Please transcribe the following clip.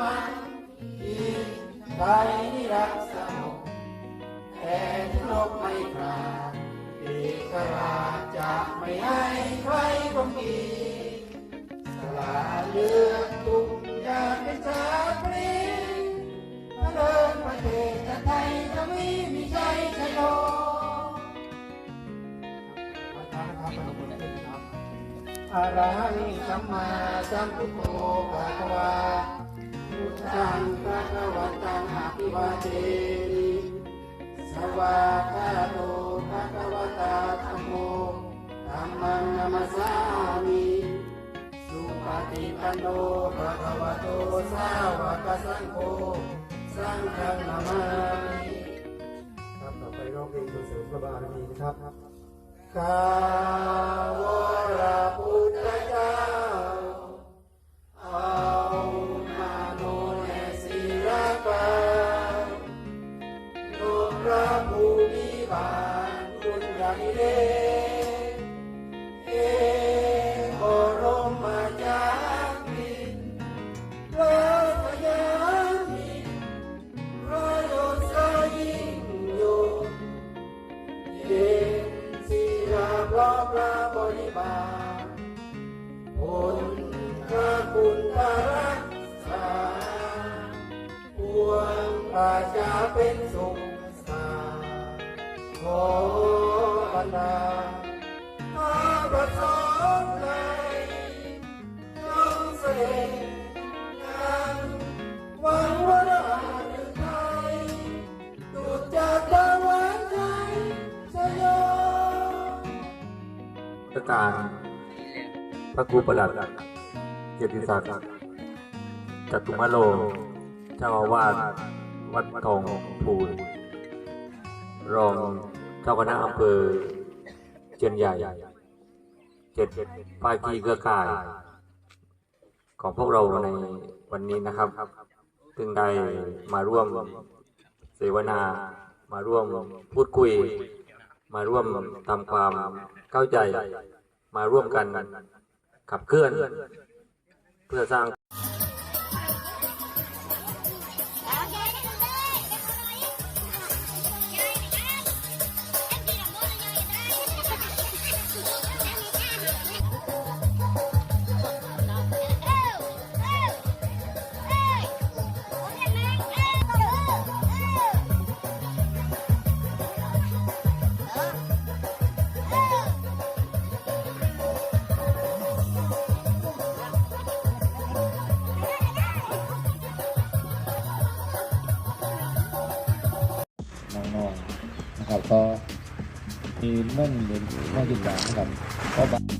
มัคคีไทยรักสงบแต่รบไม่ขาดเอกราชจะไม่ให้ใครบังกีสละเลือดทุกอยางเป็นชาติปรีเดินประเทศไทยจะไม่มีใจชะลออะระหังสัมมาสัมพุทโธภะคะวา พุทธังภะคะวันตังอะภิวาเทมิสวากาโตภะคะวตาธัมโมธัมมังนัมสสามิสุปฏิปันโนภะคะวโตสาวกสังโฆสังฆนามามิครับต่อไปร้องเพลงสรรเสริมพระบารมีนะครับข้าว ปวงประชาเป็นสุขสาขอ บรรดาข้าประสงค์ในจงเสด็จยังหวังว่าราหรือไทยตุจากดาววันใจสยองประกาศพระครูประหลัดเกียรติศักดิ์จตุมโลเจ้าอาวาสวัดทองพูนรอง จ้าคณะอำเภอเจียนใหญ่เจ็ดภาคีเครือข่าย ของพวกเราในวันนี้นะครับซึ่งได้มาร่วมเสวนา มาร่วมพูดคุย มาร่วมทำความเข้าใจ มาร่วมกันขับเคลื่อน เพื่อสร้าง น้องๆนะครับ ก็มีเมื่อนเรียนข้อศึกษากันก็บาง